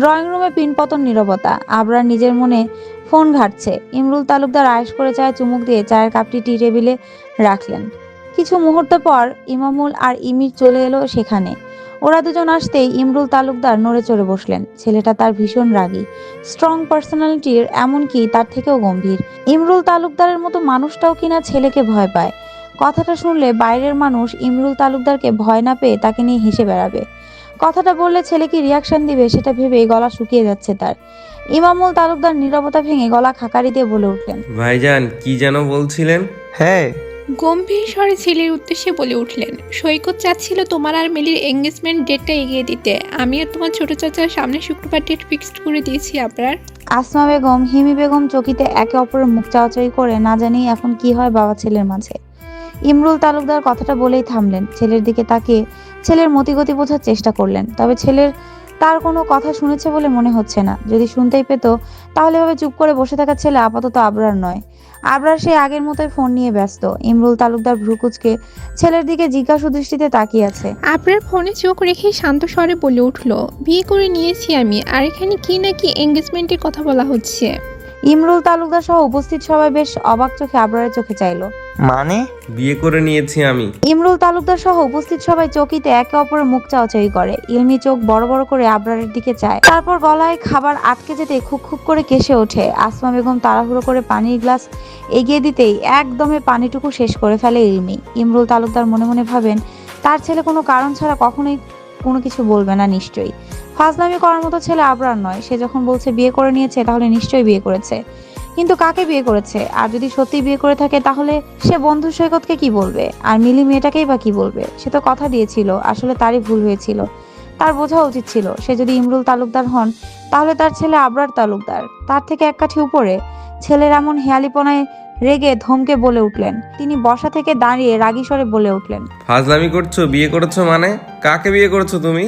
Drawing রুমে পিনপতন নীরবতা। আবরার নিজের মনে ফোন ঘাটছে। ইমরুল তালুকদার আয়েস করে চায়ে চুমুক দিয়ে চায়ের কাপটি টি টেবিলে রাখলেন। কিছু মুহূর্ত পর ইমামুল আর ইমির চলে এলো সেখানে। ওরা দুজন আসতেই ইমরুল তালুকদার নড়ে চড়ে বসলেন। ছেলেটা তার ভীষণ রাগী। স্ট্রং পার্সোনালিটির এমনকি তার থেকেও গম্ভীর। ইমরুল তালুকদারের মতো মানুষটাও কিনা ছেলেকে ভয় পায়। কথাটা শুনলে বাইরের মানুষ ইমরুল তালুকদারকে ভয় না পেয়ে তাকে নিয়ে হেসে বেড়াবে। কথাটা বললে ছেলে কি রিয়াকশন দিবে সেটা ভেবে গলা শুকিয়ে যাচ্ছে তার। ইমামুল তালুকদার নীরবতা ভেঙে গলা খাকারি দিয়ে বলে উঠলেন ভাইজান কি যেন বলছিলেন? হ্যাঁ। গম্ভীর স্বরে ছেলের উদ্দেশ্যে বলে উঠলেন সৈকত চাচ্ছিল তোমার আর মিলির এঙ্গেজমেন্ট ডেটটা এগিয়ে দিতে। আমি আর তোমার ছোট চাচার সামনে শুক্রবার ডেট ফিক্সড করে দিয়েছি আপনার। আসমা বেগম হিমি বেগম চকিতে একে অপরের মুখ চাওয়াচাই করে না জানি এখন কি হয় বাবা ছেলের মাঝে। ইমরুল তালুকদার কথাটা বলেই থামলেন ছেলের দিকে তাকিয়ে ছেলের মতিগতি বোঝার চেষ্টা করলেন তবে ছেলের তার কোনো কথা শুনেছে বলে মনে হচ্ছে না। যদি শুনতেই পেত তাহলে এভাবে চুপ করে বসে থাকা ছেলে আপাতত আবরার নয়। আবরার সেই আগের মতোই ফোন নিয়ে ব্যস্ত। ইমরুল তালুকদার ভ্রুকুচকে ছেলের দিকে জিজ্ঞাসু দৃষ্টিতে তাকিয়ে আছে। আপনার ফোনে চোখ রেখে শান্ত স্বরে বলে উঠল বিয়ে করে নিয়েছি আমি আর এখানে কি নাকি এঙ্গেজমেন্টের কথা বলা হচ্ছে? ইমরুল তালুকদার সহ উপস্থিত সবাই বেশ অবাক চোখে আবরারের চোখে চাইলো। মানে? বিয়ে করে নিয়েছি আমি। ইমরুল তালুকদার সহ উপস্থিত সবাই চকিতে একে অপরের মুখ চাওয়াচাই করে। ইলমি চোখ বড় বড় করে আবরারের দিকে চায়। তারপর গলায় খাবার আটকে যেতে খুক খুক করে কেসে ওঠে। আসমা বেগম তাড়াহুড়ো করে পানির গ্লাস এগিয়ে দিতেই একদমে পানিটুকু শেষ করে ফেলে ইলমি। ইমরুল তালুকদার মনে মনে ভাবেন তার ছেলে কোনো কারণ ছাড়া কখনোই কোনো কিছু বলবে না নিশ্চয়ই। ফাজলামি করার মতো ছেলে আবরার নয়। সে যখন বলছে বিয়ে করে নিয়েছে তাহলে নিশ্চয়ই বিয়ে করেছে। কিন্তু কাকে বিয়ে করেছে? আর যদি সত্যি বিয়ে করে থাকে, তাহলে সে বন্ধু সৈকতকে কি বলবে? আর মিলি মেয়েটাকেই বা কি বলবে? সে তো কথা দিয়েছিল, আসলে তারই ভুল হয়েছিল। তার বোঝা উচিত ছিল, সে যদি ইমরুল তালুকদার হন, তাহলে তার ছেলে আবরার তালুকদার। তার থেকে এক কাঠি উপরে, ছেলের এমন হেয়ালিপনায় রেগে ধমকে বলে উঠলেন। তিনি বসা থেকে দাঁড়িয়ে রাগী বলে উঠলেন, ফাজলামি করছ, বিয়ে করেছ মানে? কাকে বিয়ে করেছ তুমি?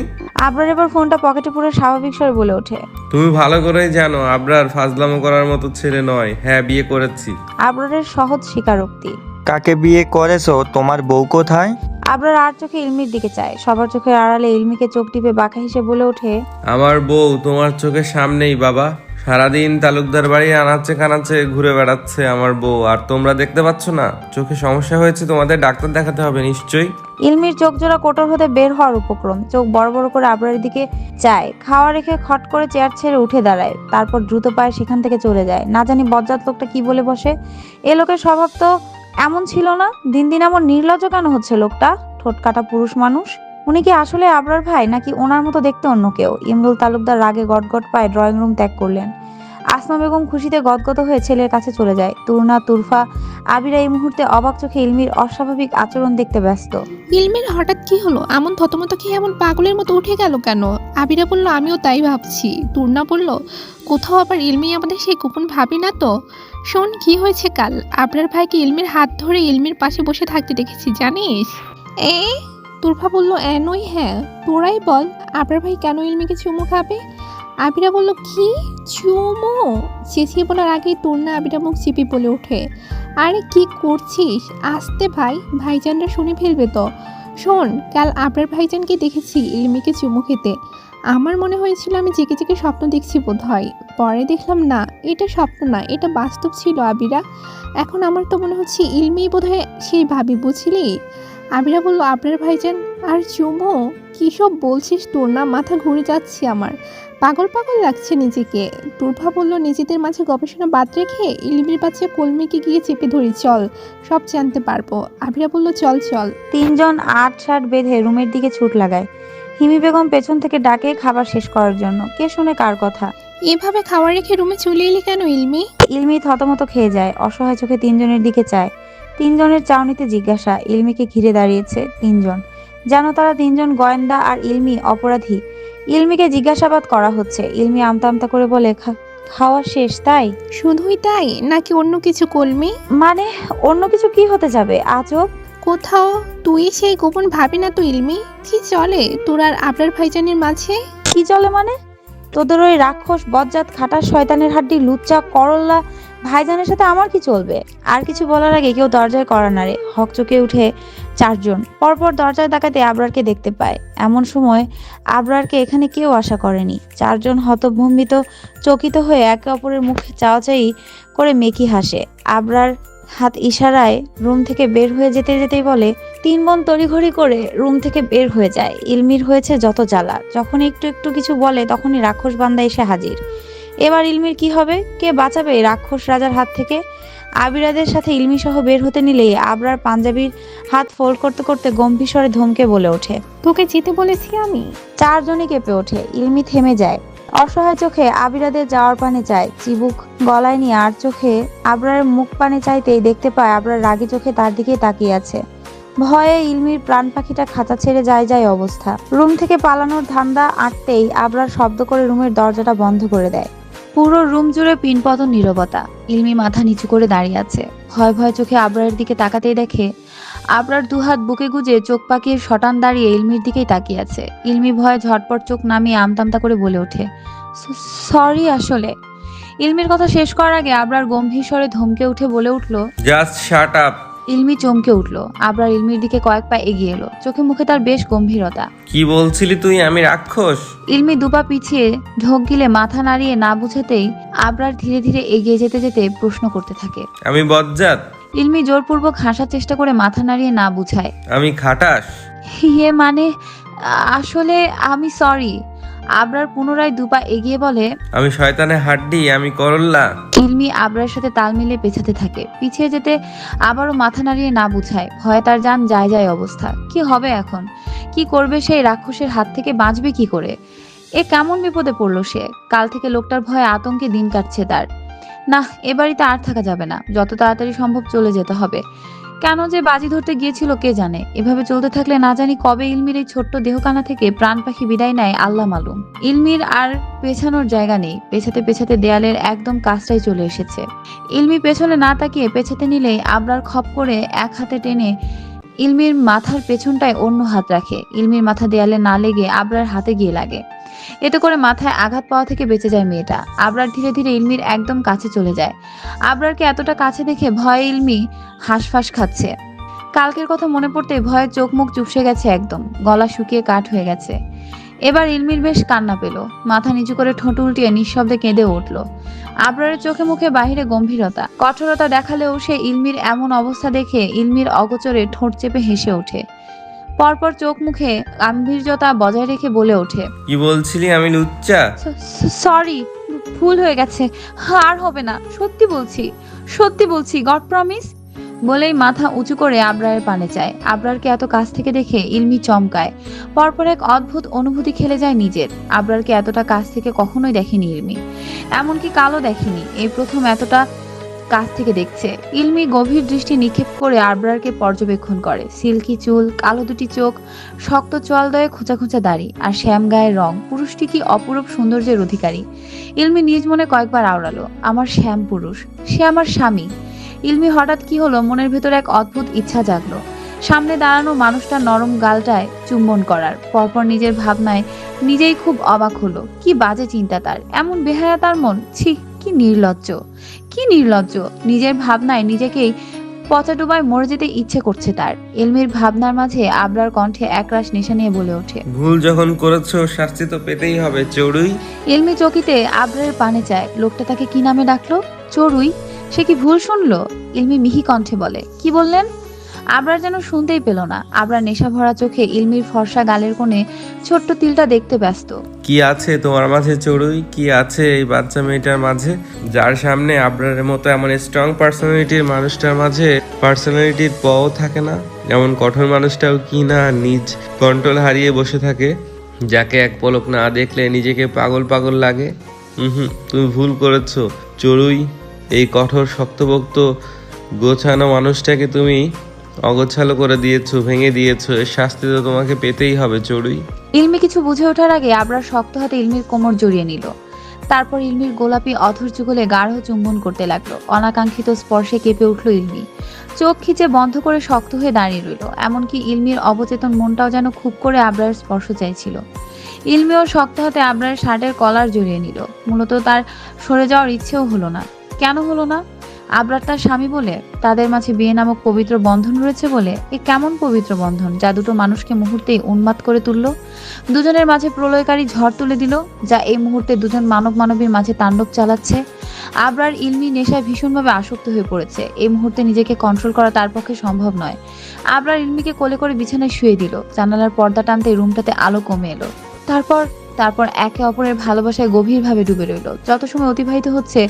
আবরার এবার ফোনটা পকেটে পুরো স্বাভাবিক স্বরে বলে ওঠে। তুমি ভালো করেই জানো আবরার ফাজলামো করার মতো ছেলে নয়। হ্যাঁ বিয়ে করেছি। আবরারের সহজ স্বীকারোক্তি। কাকে বিয়ে করেছ? তোমার বউ কোথায়? আবরার আর চোখে ইলমির দিকে চায়। সবার চোখের আড়ালে ইলমিকে চোখ টিপে বাঁকা হিসেবে বলে ওঠে আমার বউ তোমার চোখের সামনেই বাবা। সারাদিন তালুকদার বাড়ি আনাচ্ছে কানাচ্ছে ঘুরে বেড়াচ্ছে আমার বউ। আর তোমরা দেখতে পাচ্ছ না, চোখে সমস্যা হয়েছে, তোমাদের ডাক্তার দেখাতে হবে নিশ্চয়ই। ইলমির চোখ জোড়া কোটর হতে বের হওয়ার উপক্রম। চোখ বড় বড় করে আবরারের দিকে চায়। খাওয়া রেখে খট করে চেয়ার ছেড়ে উঠে দাঁড়ায়। তারপর দ্রুত পায়ে সেখান থেকে চলে যায়। না জানি বজ্জাত লোকটা কি বলে বসে। এ লোকের স্বভাব তো এমন ছিল না? দিন দিন এমন নির্লজ্জ কেন হচ্ছে লোকটা? ঠোঁট কাটা পুরুষ মানুষ। উনি কি আসলে আবরার ভাই নাকি ওনার মতো দেখতে অন্য কেউ? ইমরুল তালুকদার রাগে গটগট পায়ে ড্রয়িং রুম ত্যাগ করলেন। আসমা বেগম খুশিতে গদগদ হয়ে ছেলের কাছে চলে যায়। তুরনা তুরফা আবিরা এই মুহূর্তে অবাক চোখে ইলমির অস্বাভাবিক আচরণ দেখতে ব্যস্ত। ইলমির হঠাৎ কি হলো? এমন থতমত খেয়ে এমন পাগলের মতো উঠে গেল কেন? আবিরা বলল আমিও তাই ভাবছি। তুর্না বলল কোথাও আবার ইলমি আমাদের সেই গোপন ভাবি না তো? শোন কি হয়েছে কাল? আপনার ভাইকে ইলমির হাত ধরে ইলমির পাশে বসে থাকতে দেখেছি জানিস? এ? তুরফা বলল এনই হ্যাঁ তোরাই বল আপনার ভাই কেন ইলমিকে চুমু খাবে? আবিরা বলল, কি? চুমু? চেঁচিয়ে বলার আগেই তুর্না আবিরা মুখ চিপি বলে ওঠে, আরে কি করছিস? আসতে ভাই, ভাইজানরা শুনে ফেলবে তো। শোন, কাল আপনার ভাইজানকে দেখেছি ইলমিকে চুমু খেতে। আমার মনে হয়েছিল আমি জেগে জেগে স্বপ্ন দেখছি বোধ হয় পরে দেখলাম না, এটা স্বপ্ন না, এটা বাস্তব ছিল আবিরা। এখন আমার তো মনে হচ্ছে ইলমি বোধ হয় সেই ভাবি, বুঝলি? আবিরা বলল আপনার ভাইজান আর চুমু কী সব বলছিস? তোর না মাথা ঘুরে যাচ্ছে আমার। পাগল পাগল লাগছে নিজেকে। তুর্ভা বলল নিজেদের মাঝে গবেষণা বাদ রেখে ইলিমির বাচ্চা কলমিকে গিয়ে চেপে ধরি চল সব জানতে পারব। আবিরা বলল চল চল। তিনজন আট শার্ট বেঁধে রুমের দিকে ছুট লাগায়। হিমি বেগম পেছন থেকে ডাকে খাবার শেষ করার জন্য। কে শুনে কার কথা? এভাবে খাবার রেখে রুমে চলে এলি কেন ইলমি? ইলমি থতমত খেয়ে যায় অসহায় চোখে তিনজনের দিকে চায়। তিনজনের চাউনিতে জিজ্ঞাসা ইলমিকে ঘিরে দাঁড়িয়েছে তিনজন। যেন তারা তিনজন গোয়েন্দা আর ইলমি অপরাধী। ইলমিকে জিজ্ঞাসাবাদ করা হচ্ছে। ইলমি আমতা আমতা করে বলে "খা- খাওয়া শেষ তাই? শুধুই তাই? নাকি অন্য কিছু কলমি? মানে অন্য কিছু কি হতে যাবে? আজব কোথাও? তুই সেই গোপন ভাবি না তো ইলমি? কি চলে তোর আর আপনার ভাইজানের মাঝে? কি চলে মানে? তোদের ওই রাক্ষস, বজ্জাত খাটার শয়তানের হাড্ডি, লুচ্চা, করল্লা ভাইজানের সাথে আমার কি চলবে? আর কিছু বলার আগে কেউ দরজায় করা নাড়ে হকচকে উঠে চারজন। পরপর দরজায় তাকাতে আবরারকে দেখতে পায়। এমন সময় আবরারকে এখানে কেউ আশা করেনি। চারজন হতভম্বিত, চকিত হয়ে একে অপরের মুখে চাওয়াচাই করে মেকি হাসে। আবরার হাত ইশারায় রুম থেকে বের হয়ে যেতে যেতেই বলে তিন বোন তড়িঘড়ি করে রুম থেকে বের হয়ে যায়। ইলমির হয়েছে যত জ্বালা। যখন একটু একটু কিছু বলে তখনই রাক্ষস বান্দা এসে হাজির। এবার ইলমির কি হবে? কে বাঁচাবে রাক্ষস রাজার হাত থেকে? আবিরাদের সাথে ইলমি সহ বের হতে নিলেই আবরার পাঞ্জাবির হাত ফোল্ড করতে করতে গম্ভীর স্বরে ধমকে বলে ওঠে তোকে যেতে বলেছি আমি? চারজনই কেঁপে ওঠে। ইলমি থেমে যায়। অসহায় চোখে আবিরাদের যাওয়ার পানে চায়। চিবুক গলায় নিয়ে আর চোখে আবরারের মুখ পানে চাইতেই দেখতে পায় আবরার রাগি চোখে তার দিকে তাকিয়ে আছে। ভয়ে ইলমির প্রাণ পাখিটা খাঁচা ছেড়ে যায় যায় অবস্থা। রুম থেকে পালানোর ধান্দা আটতেই আবরার শব্দ করে রুমের দরজাটা বন্ধ করে দেয়। পুরো রুম জুড়ে পিনপতন নীরবতা। ইলমি মাথা নিচু করে দাঁড়িয়ে আছে। ভয় ভয় চোখে আবরারের দিকে তাকাতেই দেখে, আবরার দুহাত বুকে গুজে চোখ পাকিয়ে শটান দাঁড়িয়ে ইলমির দিকেই তাকিয়ে আছে। ইলমি ভয়ে ঝটপট চোখ নামিয়ে আমতামতা করে বলে ওঠে সরি আসলে। ইলমির কথা শেষ করার আগে আবরার গম্ভীর স্বরে ধমকে উঠে বলে উঠল জাস্ট শাট আপ ইলমি চমকে উঠল। আবরার ইলমির দিকে কয়েক পা এগিয়ে এলো। চোখে মুখে তার বেশ গম্ভীরতা। কি বলছিলি তুই আমি রাক্ষস? ইলমি দুপা পিছিয়ে ঢোক গিলে মাথা নাড়িয়ে না বুঝাতেই আবরার ধীরে ধীরে এগিয়ে যেতে যেতে প্রশ্ন করতে থাকে। আমি বজ্জাত। ইলমি জোরপূর্বক হাসার চেষ্টা করে মাথা নাড়িয়ে না বুঝায়। আমি খাটাস। ইয়ে মানে আ- আসলে আমি সরি আবরার পুনরায় দুপা এগিয়ে বলে আমি শয়তানের হাড্ডি আমি করল্লা। ইলমি আবরার সাথে তাল মিলিয়ে পেছাতে থাকে। পিছিয়ে যেতে আবারও মাথা নাড়িয়ে না বুঝায়। ভয়ে তার যান যায় যায় অবস্থা। কি হবে এখন? কি করবে সেই রাক্ষসের হাত থেকে বাঁচবে কি করে? এ কেমন বিপদে পড়ল সে? কাল থেকে লোকটার ভয়ে আতঙ্কে দিন কাটছে তার। না এ বাড়িতে আর থাকা যাবে না। যত তাড়াতাড়ি সম্ভব চলে যেতে হবে। কেন যে বাজি ধরতে গিয়েছিল কে জানে? এভাবে চলতে থাকলে না জানি কবে ইলমির এই ছোট্ট দেহকানা থেকে প্রাণ পাখি বিদায় নেয় আল্লাহ মালুম। ইলমির আর পেছানোর জায়গা নেই, পেছাতে পেছাতে দেয়ালের একদম কাছটাই চলে এসেছে। ইলমি পেছনে না তাকিয়ে পেছাতে নিলেই আবরার খপ করে এক হাতে টেনে ইলমির মাথার পেছনটায় অন্য হাত রাখে। ইলমির মাথা দেয়ালে না লেগে আবরার হাতে গিয়ে লাগে। এতে করে মাথায় আঘাত পাওয়া থেকে বেঁচে যায় মেয়েটা। আবরার ধীরে ধীরে ইলমির একদম কাছে চলে যায়। আবরারকে এতটা কাছে দেখে ভয়ে ইলমি হাঁসফাঁস খাচ্ছে। কালকের কথা মনে পড়তে ভয়ে চোখ মুখ চুপসে গেছে একদম। গলা শুকিয়ে কাঠ হয়ে গেছে। এবার ইলমির বেশ কান্না পেল। মাথা নিচু করে ঠোঁট উল্টিয়ে নিঃশব্দে কেঁদে উঠল। আবরারের চোখে মুখে বাহিরে গম্ভীরতা। কঠোরতা দেখালেও সে ইলমির এমন অবস্থা দেখে ইলমির অগোচরে ঠোঁট চেপে হেসে ওঠে। পরপর চোখ মুখে গাম্ভীর্যতা বজায় রেখে বলে ওঠে। কি বলছিলি আমি লুচ্চা? সরি ভুল হয়ে গেছে। আর হবে না সত্যি বলছি সত্যি বলছি গড প্রমিস। বলেই মাথা উঁচু করে আবরারের পানে চায়। আবরারকে এত কাছ থেকে দেখে ইলমি চমকায়। পরপর এক অদ্ভুত অনুভূতি খেলে যায় নিজের। আবরারকে এতটা কাছ থেকে কখনোই দেখেনি ইলমি। এমনকি কালো দেখেনি। এই প্রথম এতটা কাছ থেকে দেখছে। ইলমি গভীর দৃষ্টি নিক্ষেপ করে আবরারকে পর্যবেক্ষণ করে। সিল্কি চুল, কালো দুটি চোখ, শক্ত চোয়ালদয়ে খোঁচা খোঁচা দাড়ি আর শ্যাম গায়ের রং। পুরুষটি কি অপরূপ সৌন্দর্যের অধিকারী? ইলমি নিজ মনে কয়েকবার আওড়ালো, আমার শ্যাম পুরুষ, সে আমার স্বামী। ইলমি হঠাৎ কি হলো মনের ভেতর এক অদ্ভুত ইচ্ছা জাগলো। সামনে দাঁড়ানো মানুষটা নরম গালটায় চুম্বন করার। পরপর নিজের ভাবনায় নিজেই খুব অবাক হলো। কি বাজে চিন্তা তার, এমন বেহায়া তার মন, ছি, কি নির্লজ্জ। কি নির্লজ্জ? নিজের ভাবনায় নিজেকেই পচা ডুবায় মরে যেতে ইচ্ছে করছে তার। এলমির ভাবনার মাঝে আবরার কণ্ঠে একরাশ নেশা নিয়ে বলে ওঠে। ভুল যখন করেছ শাস্তি তো পেতেই হবে চড়ুই। এলমি চকিতে আবরার পানে চায় লোকটা তাকে কি নামে ডাকলো? চড়ুই? সে কি ভুল শুনলো? এলমি মিহি কণ্ঠে বলে কি বললেন? আবরার যেন শুনতেই পেল না। আবরার নেশা ভরা চোখে ইলমির ফর্সা গালের কোণে ছোট্ট তিলটা দেখতে ব্যস্ত। কি আছে তোমার মাঝে চড়ুই? কি আছে এই বাচ্চা মেয়েটার মাঝে? যার সামনে আবরারের মতো এমন স্ট্রং পার্সোনালিটির মানুষটার মাঝে পার্সোনালিটির পও থাকে না? যেমন কঠোর মানুষটাও কি না নিজ কন্ট্রোল হারিয়ে বসে থাকে? যাকে এক পলক না দেখলে নিজেকে পাগল পাগল লাগে? হুম, তুমি ভুল করেছ। চড়ুই, এই কঠোর শক্তভক্ত গোছানো মানুষটাকে তুমি অগোছালো করে দিয়েছ, ভেঙে দিয়েছ, এর শাস্তি তো তোমাকে পেতেই হবে, চড়ুই। ইলমি কিছু বুঝে ওঠার আগে আবরার শক্ত হাতে ইলমির কোমর জড়িয়ে নিল। তারপর ইলমির গোলাপি অধর যুগলে গাঢ় চুম্বন করতে লাগল। অনাকাঙ্ক্ষিত স্পর্শে কেঁপে উঠল ইলমি। চোখ খিচে বন্ধ করে শক্ত হয়ে দাঁড়িয়ে রইল, এমনকি ইলমির অবচেতন মনটাও যেন খুব করে আবরার স্পর্শ চাইছিল। ইলমিও শক্ত হাতে আবরারের শার্টের কলার জড়িয়ে নিল। মূলত তার সরে যাওয়ার ইচ্ছেও হলো না। কেন হলো না? আবরার তার স্বামী বলে, তাদের মাঝে বিয়ে নামক পবিত্র বন্ধন রয়েছে বলে। এ কেমন পবিত্র বন্ধন যা দুটো মানুষকে মুহূর্তেই উন্মাদ করে তুলল? দুজনের মাঝে প্রলয়কারী ঝড় তুলে দিল, যা এই মুহূর্তে দুজন মানব মানবীর মাঝে তাণ্ডব চালাচ্ছে। আবরার ইলমি নেশায় ভীষণভাবে আসক্ত হয়ে পড়েছে। এই মুহূর্তে নিজেকে কন্ট্রোল করা তার পক্ষে সম্ভব নয়। আবরার ইলমিকে কোলে করে বিছানায় শুয়ে দিল। জানালার পর্দা টানতে রুমটাতে আলো কমে এলো। তারপর তারপর একে অপরের ভালোবাসায় গভীরভাবে ডুবে রইল। যত সময় অতিবাহিত হচ্ছে,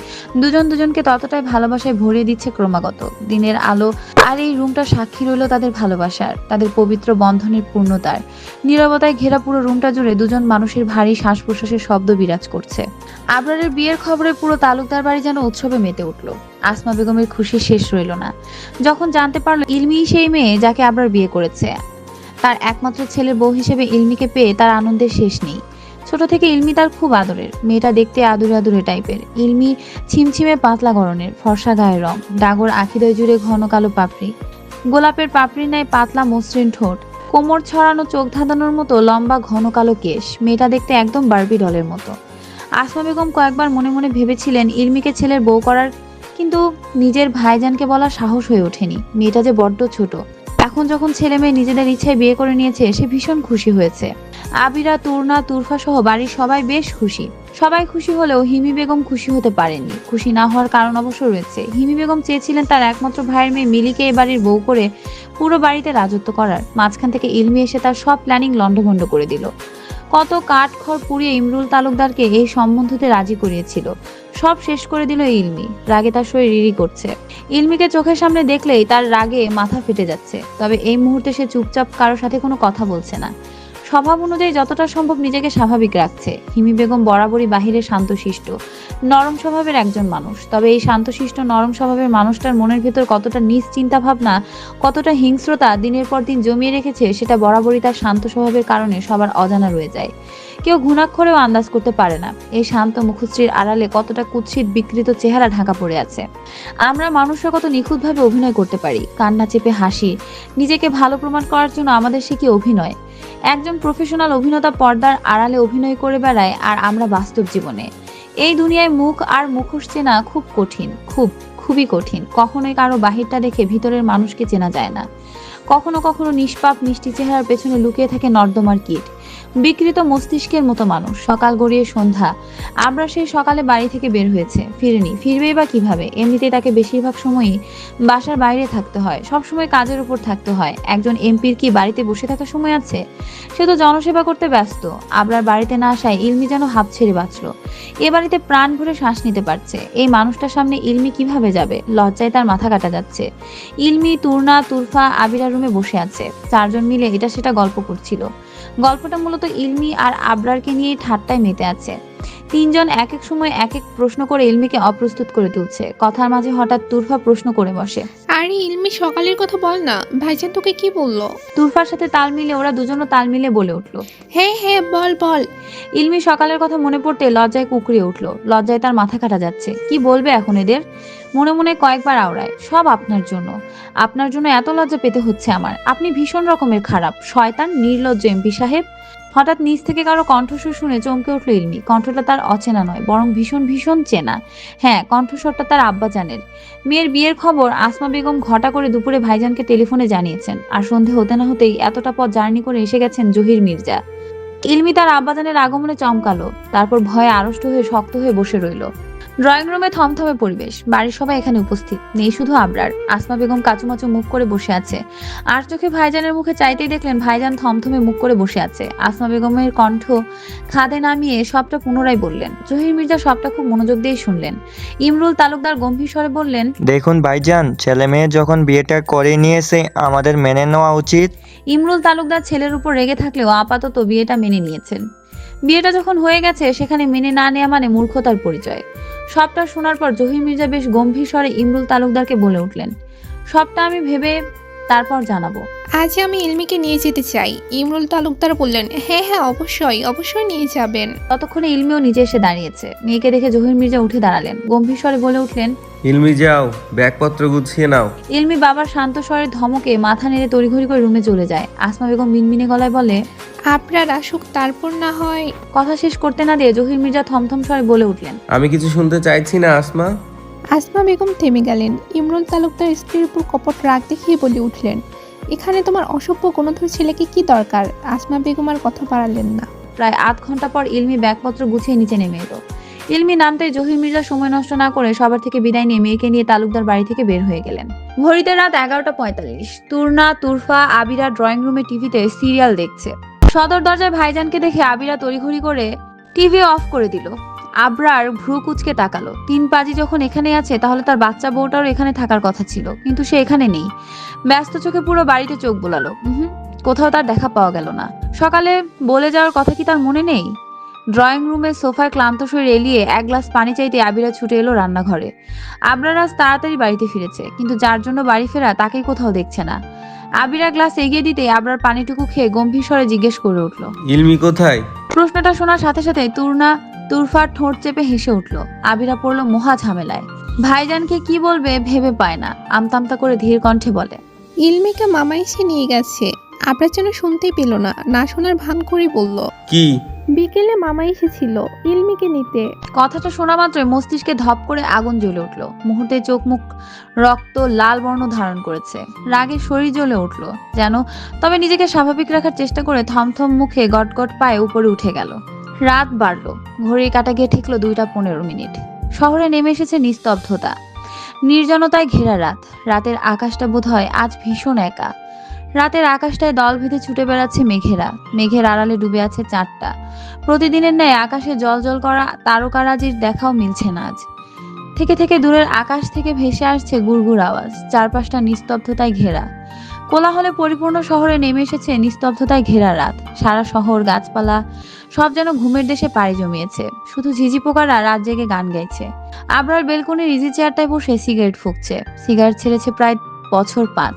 দুজন দুজনকে ততটাই ভালোবাসায় ভরিয়ে দিচ্ছে ক্রমাগত। দিনের আলো আর এই রুমটা সাক্ষী রইল তাদের ভালোবাসার তাদের পবিত্র বন্ধনের পূর্ণতার। নীরবতায় ঘেরা পুরো রুমটা জুড়ে দুজন মানুষের ভারী শ্বাস প্রশ্বাসের শব্দ বিরাজ করছে। আবরারের বিয়ের খবরে পুরো তালুকদার বাড়ি যেন উৎসবে মেতে উঠল। আসমা বেগমের খুশি শেষ রইল না। যখন জানতে পারল ইলমি সেই মেয়ে যাকে আবরার বিয়ে করেছে, তার একমাত্র ছেলের বউ হিসেবে ইলমিকে পেয়ে তার আনন্দের শেষ নেই। ছোট থেকে ইলমি তার খুব আদরের। মেয়েটা দেখতে আদুরে আদুরে টাইপের। ইলমি ছিমছিমে পাতলা গরনের ফর্সা গায়ের রং, ডাগর আখিদয় জুড়ে ঘন কালো পাপড়ি। গোলাপের পাপড়ি নেয় পাতলা মসৃণ ঠোঁট, কোমর ছড়ানো চোখ ধাঁধানোর মতো লম্বা ঘন কালো কেশ, মেয়েটা দেখতে একদম বারবি ডলের মতো। আসমা বেগম কয়েকবার মনে মনে ভেবেছিলেন ইলমিকে ছেলের বউ করার, কিন্তু নিজের ভাইজানকে বলা সাহস হয়ে ওঠেনি। মেয়েটা যে বড্ড ছোট। এখন যখন ছেলে মেয়ে নিজেদের ইচ্ছায় বিয়ে করে নিয়েছে, সে ভীষণ খুশি হয়েছে। আবিরা, তুরনা তুরফা সহ বাড়ির সবাই বেশ খুশি। সবাই খুশি হলেও হিমি বেগম খুশি হতে পারেনি খুশি না হওয়ার কারণ অবশ্য রয়েছে। হিমি বেগম চেয়েছিলেন তার একমাত্র ভাইয়ের মেয়ে মিলিকে এ বাড়ির বউ করে পুরো বাড়িতে রাজত্ব করার। মাঝখান থেকে ইলমি এসে তার সব প্ল্যানিং লণ্ডভণ্ড করে দিল। কত কাঠ খড় পুড়িয়ে ইমরুল তালুকদারকে এই সম্বন্ধতে রাজি করিয়েছিল। সব শেষ করে দিল ইলমি। রাগে তার শরীর রিরি করছে। ইলমিকে চোখের সামনে দেখলেই তার রাগে মাথা ফেটে যাচ্ছে। তবে এই মুহূর্তে সে চুপচাপ কারোর সাথে কোনো কথা বলছে না। স্বভাব অনুযায়ী যতটা সম্ভব নিজেকে স্বাভাবিক রাখছে। হিমি বেগম বরাবরই বাহিরে শান্তশিষ্ট। নরম স্বভাবের একজন মানুষ। তবে এই শান্তশিষ্ট, নরম স্বভাবের মানুষটার মনের ভেতর কতটা নিজ চিন্তা ভাবনা কতটা হিংস্রতা দিনের পর দিন জমিয়ে রেখেছে, সেটা বরাবরই তার শান্ত স্বভাবের কারণে সবার অজানা রয়ে যায়। কেউ ঘুণাক্ষরেও আন্দাজ করতে পারে না। এই শান্ত মুখশ্রীর আড়ালে কতটা কুৎসিত, বিকৃত চেহারা ঢাকা পড়ে আছে। আমরা মানুষরা কত নিখুঁতভাবে অভিনয় করতে পারি। কান্না চেপে হাসি। নিজেকে ভালো প্রমাণ করার জন্য আমাদের সে কি অভিনয়? একজন প্রফেশনাল অভিনেতা পর্দার আড়ালে অভিনয় করে বেড়ায় আর আমরা বাস্তব জীবনে। এই দুনিয়ায় মুখ আর মুখোশ চেনা খুব কঠিন, খুব, খুবই কঠিন। কখনোই কারও বাহিরটা দেখে ভিতরের মানুষকে চেনা যায় না। কখনো কখনো নিষ্পাপ, মিষ্টি চেহারার পেছনে লুকিয়ে থাকে নর্দমার কীট। বিকৃত মস্তিষ্কের মতো মানুষ। সকাল গড়িয়ে সন্ধ্যা। আমরা সেই সকালে বাড়ি থেকে বের হয়েছে। ফিরেনি। ফিরবেই বা কীভাবে? এমনিতেই তাকে বেশিরভাগ সময়ই বাসার বাইরে থাকতে হয়। সব সময় কাজের উপর থাকতে হয়। একজন এমপির কি বাড়িতে বসে থাকার সময় আছে? সে তো জনসেবা করতে ব্যস্ত। আবরার বাড়িতে না আসায় ইলমি যেন হাফ ছেড়ে বাঁচল। এ বাড়িতে প্রাণ ভরে শ্বাস নিতে পারছে। এই মানুষটার সামনে ইলমি কীভাবে যাবে? লজ্জায় তার মাথা কাটা যাচ্ছে। ইলমি, তুরনা, তুরফা আবিরা রুমে বসে আছে। চারজন মিলে এটা সেটা গল্প করছিল। গল্পটা মূলত ইলমি আর আবরারকে নিয়ে ঠাট্টায় মেতে আছে। তিনজন এক এক সময় এক এক প্রশ্ন করে ইলমিকে অপ্রস্তুত করে তুলছে। কথার মাঝে হঠাৎ তুরফা প্রশ্ন করে বসে। আরে ইলমি সকালের কথা বল না। ভাইজান তোকে কি বলল? তুরফার সাথে তাল মিলে ওরা দুজনও তাল মিলে বলে উঠল। হ্যাঁ হ্যাঁ বল বল। ইলমি সকালের কথা মনে পড়তে লজ্জায় কুকড়িয়ে উঠল। লজ্জায় তার মাথা কাটা যাচ্ছে। কি বলবে এখন এদের? মনে মনে কয়েকবার আওড়ায় সব আপনার জন্য। আপনার জন্য এত লজ্জা পেতে হচ্ছে আমার। আপনি ভীষণ রকমের খারাপ। শয়তান নির্লজ্জ এমপি সাহেব। হঠাৎ নিচ থেকে কারও কণ্ঠস্বর শুনে চমকে উঠল ইলমি। কণ্ঠটা তার অচেনা নয়, বরং ভীষণ ভীষণ চেনা। হ্যাঁ কণ্ঠস্বরটা তার আব্বাজানের। মেয়ের বিয়ের খবর আসমা বেগম ঘটা করে দুপুরে ভাইজানকে টেলিফোনে জানিয়েছেন। আর সন্ধে হতে না হতেই এতটা পথ জার্নি করে এসে গেছেন জহির মির্জা। ইলমি তার আব্বাজানের আগমনে চমকালো, তারপর ভয়ে আড়ষ্ট হয়ে শক্ত হয়ে বসে রইল। ড্রয়িং রুমে থমথমে পরিবেশ। বাড়ির সবাই এখানে উপস্থিত। নেই শুধু আবরার। আসমা বেগম কাচুমাচু মুখ করে বসে আছে। আর চোখে ভাইজানের মুখে চাইতেই দেখলেন ভাইজান থমথমে মুখ করে বসে আছে। আসমা বেগমের কণ্ঠ খাদে নামিয়ে সবটা পুনরায় বললেন। জহির মির্জা সবটা খুব মনোযোগ দিয়ে শুনলেন। ইমরুল তালুকদার গম্ভীর স্বরে বললেন দেখুন ভাইজান ছেলে মেয়ে যখন বিয়েটা করে নিয়েছে আমাদের মেনে নেওয়া উচিত। ইমরুল তালুকদার ছেলের উপর রেগে থাকলেও আপাতত বিয়েটা মেনে নিয়েছেন। বিয়েটা যখন হয়ে গেছে সেখানে মেনে না নেওয়া মানে মূর্খতার পরিচয়। সবটা শোনার পর জহির মির্জা বেশ গম্ভীর স্বরে ইমরুল তালুকদারকে বলে উঠলেন সবটা আমি ভেবে তারপর জানাব। আজ আমি ইলমিকে নিয়ে যেতে চাই। ইমরুল তালুকদার বললেন হ্যাঁ হ্যাঁ অবশ্যই অবশ্যই নিয়ে যাবেন। ততক্ষণে ইলমিও নিজে এসে দাঁড়িয়েছে। মেয়েকে দেখে জহির মির্জা উঠে দাঁড়ালেন। গম্ভীর স্বরে বলে উঠলেন ইলমি যাও ব্যাগপত্র গুছিয়ে নাও। ইলমি বাবার শান্ত স্বরের ধমকে মাথা নেড়ে তড়িঘড়ি করে রুমে চলে যায়। আসমা বেগম মিনমিনে গলায় বলে আপনার আসুক তারপর না হয়। কথা শেষ করতে না দিয়ে জহির মির্জা থমথম স্বরে বলে উঠলেন আমি কিছু শুনতে চাইছি না আসমা। আসমা বেগম থেমে গেলেন। ইমরুল তালুকদার স্ত্রীর উপর কপট রাগ দেখিয়ে বলে উঠলেন এখানে তোমার অসভ্য কোনোধর ছেলেকে কি দরকার? আসমা বেগম আর কথা বাড়ালেন না। প্রায় আধ ঘণ্টা পর ইলমি ব্যাগপত্র গুছিয়ে নিচে নেমে এলো। ইলমি নামতে জহির মির্জা সময় নষ্ট না করে সবার থেকে বিদায় নিয়ে মেয়েকে নিয়ে তালুকদার বাড়ি থেকে বের হয়ে গেলেন। ঘড়িতে রাত এগারোটা পঁয়তাল্লিশ। তুর্না, তুরফা, আবিরা ড্রয়িং রুমে টিভিতে সিরিয়াল দেখছে। সদর দরজায় ভাইজানকে দেখে আবিরা তড়িঘড়ি করে টিভি অফ করে দিল। আবরার ভ্রু কুচকে তাকালো। তিন পাজি যখন এখানে আছে, তাহলে তার বাচ্চা বউটারও এখানে থাকার কথা ছিল, কিন্তু সে এখানে নেই। ব্যস্ত চোখে পুরো বাড়িতে চোখ বোলালো। কোথাও তার দেখা পাওয়া গেল না। সকালে বলে যাওয়ার কথা কি তার মনে নেই? ড্রয়িং রুমে সোফায় ক্লান্ত শরীর এলিয়ে এক গ্লাস পানি চাইতে আবিরা ছুটে এলো রান্নাঘরে। আবরার আজ তাড়াতাড়ি বাড়িতে ফিরেছে কিন্তু যার জন্য বাড়ি ফেরা তাকেই কোথাও দেখছে না। আবিরা গ্লাস এগিয়ে দিতে আবরার পানিটুকু খেয়ে গম্ভীর স্বরে জিজ্ঞেস করে উঠল ইলমি কোথায়? প্রশ্নটা শোনার সাথে সাথে তুরনা তুরফার ঠোঁট চেপে হেসে উঠল। আবিরা পড়ল মহা ঝামেলায়। ভাইজানকে কি বলবে ভেবে পায় না আমতামতা করে ধীর কণ্ঠে বলে ইলমিকে মামা এসে নিয়ে গেছে। আপনার যেন শুনতেই পেল না না শোনার ভান করে বলল কি? বিকেলে মামা এসেছিল ইলমিকে নিতে। কথাটা শোনা মাত্রই মস্তিষ্কে ধপ করে আগুন জ্বলে উঠল। মুহূর্তে চোখ মুখ রক্ত লাল বর্ণ ধারণ করেছে। রাগে শরীর জ্বলে উঠল যেন তবে নিজেকে স্বাভাবিক রাখার চেষ্টা করে থমথম মুখে গটগট পায়ে উপরে উঠে গেল। রাত বাড়ল ঘড়ির কাটা গিয়ে ঠেকলো দুইটা পনেরো মিনিট। শহরে নেমে এসেছে নিস্তব্ধতা। নির্জনতায় ঘেরা রাত রাতের আকাশটা বোধ হয় আজ ভীষণ একা। রাতের আকাশটায় দল ভেদে ছুটে বেড়াচ্ছে মেঘেরা। মেঘের আড়ালে ডুবে আছে চাঁদটা। প্রতিদিনের ন্যায় আকাশে জল জল করা তারকারাজির দেখাও মিলছে না আজ। থেকে থেকে দূরের আকাশ থেকে ভেসে আসছে গুড়গুড় আওয়াজ। চারপাশটা নিস্তব্ধতায় ঘেরা। কোলাহলে পরিপূর্ণ শহরে নেমে এসেছে নিস্তব্ধতায় ঘেরা রাত। সারা শহর, গাছপালা, সব যেন ঘুমের দেশে পাড়ি জমিয়েছে। শুধু ঝিঝি পোকারা রাত জেগে গান গাইছে। আবরার বেলকনির ইজি চেয়ারটায় বসে সিগারেট ফুঁকছে। সিগারেট ছেড়েছে প্রায় বছর পাঁচ।